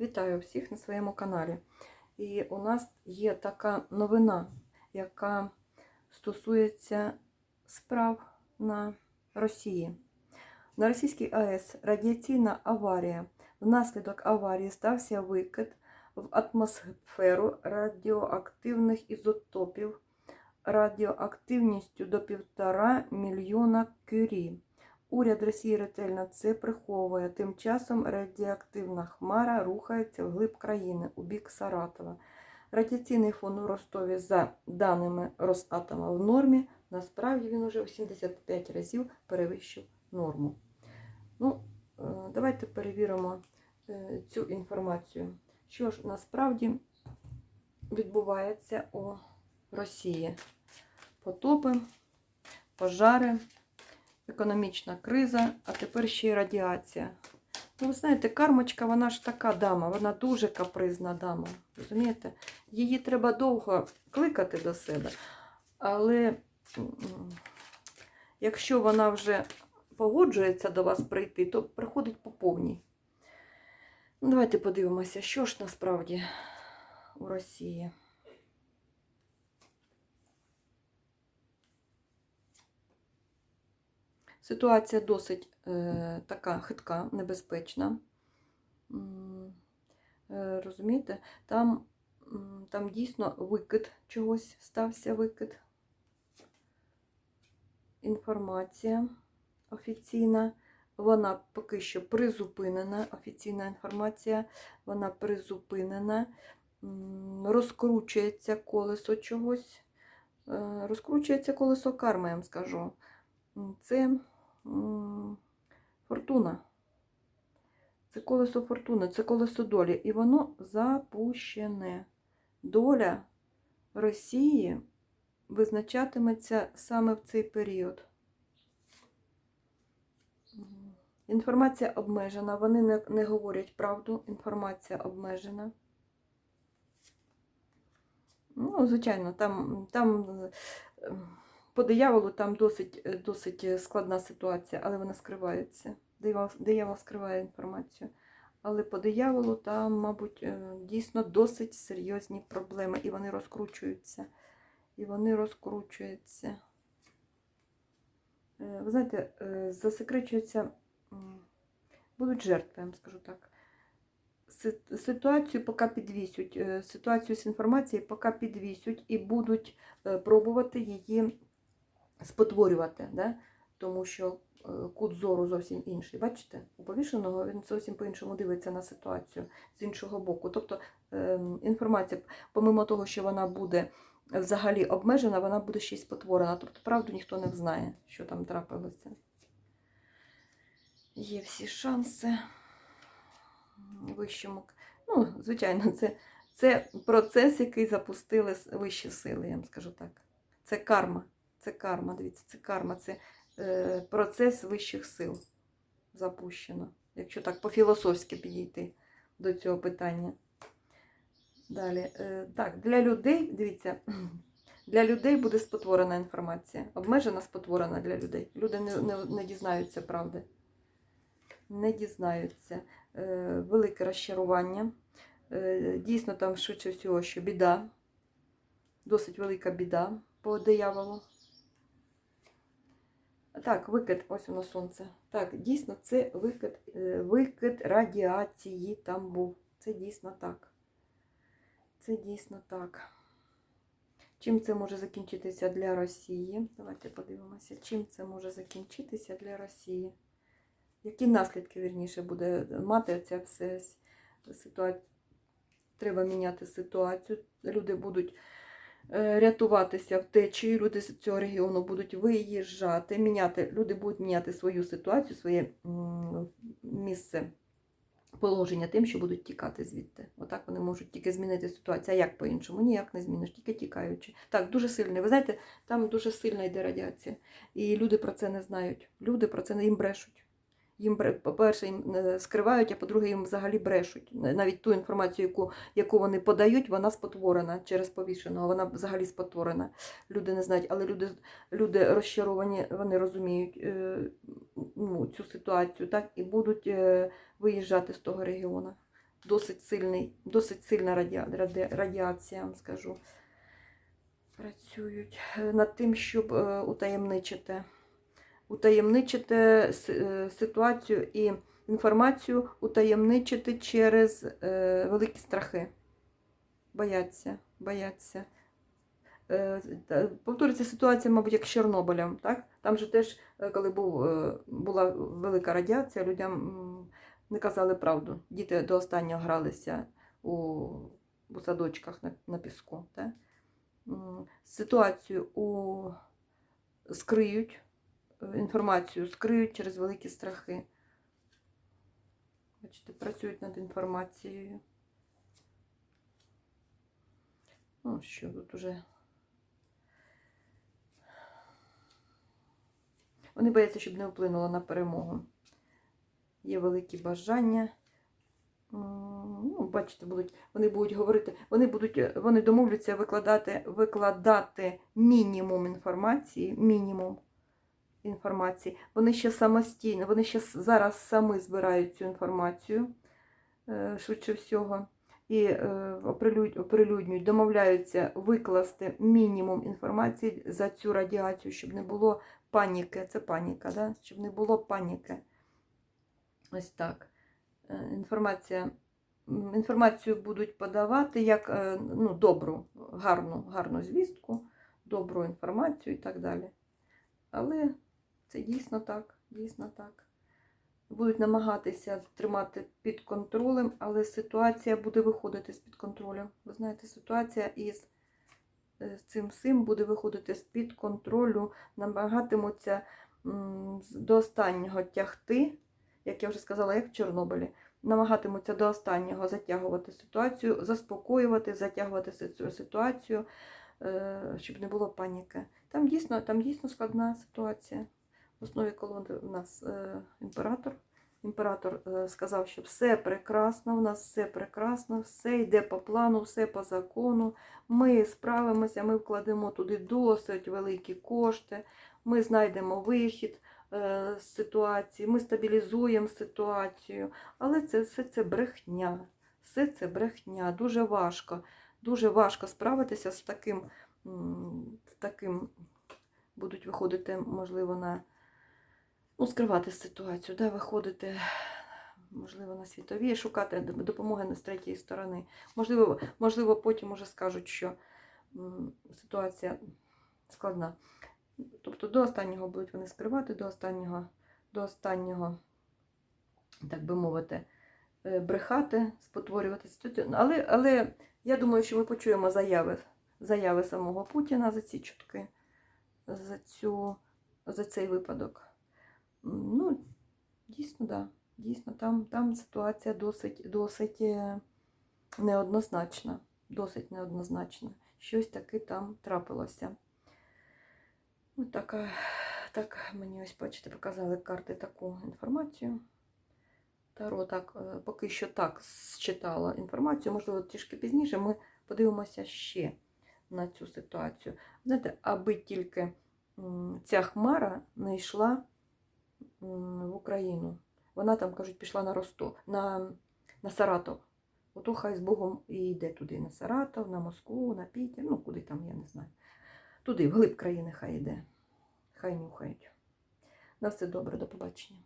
Вітаю всіх на своєму каналі. І у нас є така новина, яка стосується справ на Росії. На російській АЕС радіаційна аварія. Внаслідок аварії стався викид в атмосферу радіоактивних ізотопів радіоактивністю до 1,5 мільйона кюрі. Уряд Росії ретельно це приховує. Тим часом радіоактивна хмара рухається вглиб країни у бік Саратова. Радіаційний фон у Ростові, за даними Росатома, в нормі. Насправді він уже в 75 разів перевищив норму. Ну, е, давайте перевіримо е, цю інформацію. Що ж насправді відбувається у Росії? Потопи, пожари економічна криза, а тепер ще й радіація. Ну, ви знаєте, кармочка, вона ж така дама, вона дуже капризна дама. Розумієте? Її треба довго кликати до себе. Але якщо вона вже погоджується до вас прийти, то приходить по повній. Ну, давайте подивимося, що ж насправді у Росії. Ситуація досить е, така хитка, небезпечна. Е, розумієте, там, там дійсно викид чогось стався викид. Інформація офіційна. Вона поки що призупинена. Офіційна інформація, вона призупинена. Розкручується колесо чогось. Е, Розкручується колесо карми, я вам скажу. Це фортуна. Це колесо фортуни, це колесо долі. І воно запущене. Доля Росії визначатиметься саме в цей період. Інформація обмежена. Вони не, не говорять правду. Інформація обмежена. Ну, звичайно, там, там е, по дияволу там досить, е, досить складна ситуація, але вона скривається. Диявол, диявол скриває інформацію. Але по дияволу там, мабуть, е, дійсно досить серйозні проблеми, і вони розкручуються. І вони розкручуються. Е, Ви знаєте, е, засекречуються, будуть жертви, я вам скажу так. Ситуацію поки підвісють, е, ситуацію з інформацією поки підвісють і будуть е, пробувати її спотворювати, да? тому що е, кут зору зовсім інший. Бачите, у повішеного він зовсім по-іншому дивиться на ситуацію з іншого боку. Тобто ем, інформація, помимо того, що вона буде взагалі обмежена, вона буде ще й спотворена. Тобто правду ніхто не знає, що там трапилося. Є всі шанси вищому. Ну, звичайно, це, це процес, який запустили вищі сили, я вам скажу так. Це карма. Це карма, дивіться, це карма, це е, процес вищих сил запущено. Якщо так по-філософськи підійти до цього питання. Далі. Е, так, для людей, дивіться, для людей буде спотворена інформація. Обмежена спотворена для людей. Люди не, не, не дізнаються правди. Не дізнаються. Е, велике розчарування. Е, дійсно, там швидше всього, що біда. Досить велика біда по дияволу. Так, викид, ось воно сонце. Так, дійсно, це викид, е, викид радіації там був. Це дійсно так. Це дійсно так. Чим це може закінчитися для Росії? Давайте подивимося, чим це може закінчитися для Росії. Які наслідки, вірніше, буде мати ця все ситуація? Треба міняти ситуацію. Люди будуть рятуватися втечею, люди з цього регіону будуть виїжджати, міняти, люди будуть міняти свою ситуацію, своє місце положення тим, що будуть тікати звідти. Отак вони можуть тільки змінити ситуацію. А як по-іншому? Ніяк не зміниш, тільки тікаючи. Так, дуже сильний. Ви знаєте, там дуже сильна йде радіація. І люди про це не знають. Люди про це не їм брешуть. Їм, по-перше, їм е, скривають, а по-друге, їм взагалі брешуть. Навіть ту інформацію, яку, яку вони подають, вона спотворена через повішеного, вона взагалі спотворена. Люди не знають, але люди, люди розчаровані, вони розуміють е, ну, цю ситуацію, так, і будуть е, виїжджати з того регіону. досить, сильний, досить сильна радіа, раді, радіація, вам скажу. Працюють над тим, щоб утаємничити, утаємничити е, ситуацію і інформацію утаємничити через е, великі страхи. Бояться, бояться. Е, Повторюється ситуація, мабуть, як з Чорнобилем. Так? Там же теж, коли був, була велика радіація, людям не казали правду. Діти до останнього гралися у, у садочках на, на піску. Так? Ситуацію у, скриють, інформацію скриють через великі страхи. Бачите, працюють над інформацією. Ну, що тут уже. Вони бояться, щоб не вплинуло на перемогу. Є великі бажання. Ну, бачите, будуть, вони будуть говорити, вони будуть, вони домовляться викладати, викладати мінімум інформації, мінімум інформації. Вони ще самостійно, вони ще зараз самі збирають цю інформацію, е, швидше всього, і е, оприлюднюють, домовляються викласти мінімум інформації за цю радіацію, щоб не було паніки. Це паніка, да? щоб не було паніки. Ось так. Е, Інформація, інформацію будуть подавати як ну, добру, гарну, гарну звістку, добру інформацію і так далі. Але це дійсно так, дійсно так. Будуть намагатися тримати під контролем, але ситуація буде виходити з-під контролю. Ви знаєте, ситуація із е, цим всім буде виходити з-під контролю, намагатимуться до останнього тягти, як я вже сказала, як в Чорнобилі, намагатимуться до останнього затягувати ситуацію, заспокоювати, затягувати цю ситуацію, е, щоб не було паніки. Там дійсно, там дійсно складна ситуація. В основі колони у нас е, імператор. Імператор е, сказав, що все прекрасно, у нас все прекрасно, все йде по плану, все по закону. Ми справимося, ми вкладемо туди досить великі кошти, ми знайдемо вихід е, з ситуації, ми стабілізуємо ситуацію. Але це все це брехня. Все це брехня. Дуже важко. Дуже важко справитися з таким, з таким будуть виходити, можливо, на ну, скривати ситуацію, да, виходити, можливо, на світові, шукати допомоги з третьої сторони. Можливо, можливо, потім уже скажуть, що ситуація складна. Тобто до останнього будуть вони скривати, до останнього, до останнього, так би мовити, е, брехати, спотворювати ситуацію. Але, але я думаю, що ми почуємо заяви, заяви самого Путіна за ці чутки, за, цю, за цей випадок. Ну, дійсно, да. Дійсно, там, там ситуація досить, досить е, неоднозначна. Досить неоднозначна. Щось таке там трапилося. Ось така, так мені ось, бачите, показали карти таку інформацію. Таро так, е, поки що так считала інформацію. Можливо, трішки пізніше ми подивимося ще на цю ситуацію. Знаєте, аби тільки ця хмара не йшла в Україну. Вона там, кажуть, пішла на Ростов, на, на Саратов. Ото хай з Богом і йде туди на Саратов, на Москву, на Пітер, ну куди там, я не знаю. Туди, вглиб країни хай йде. Хай нюхають. На все добре, до побачення.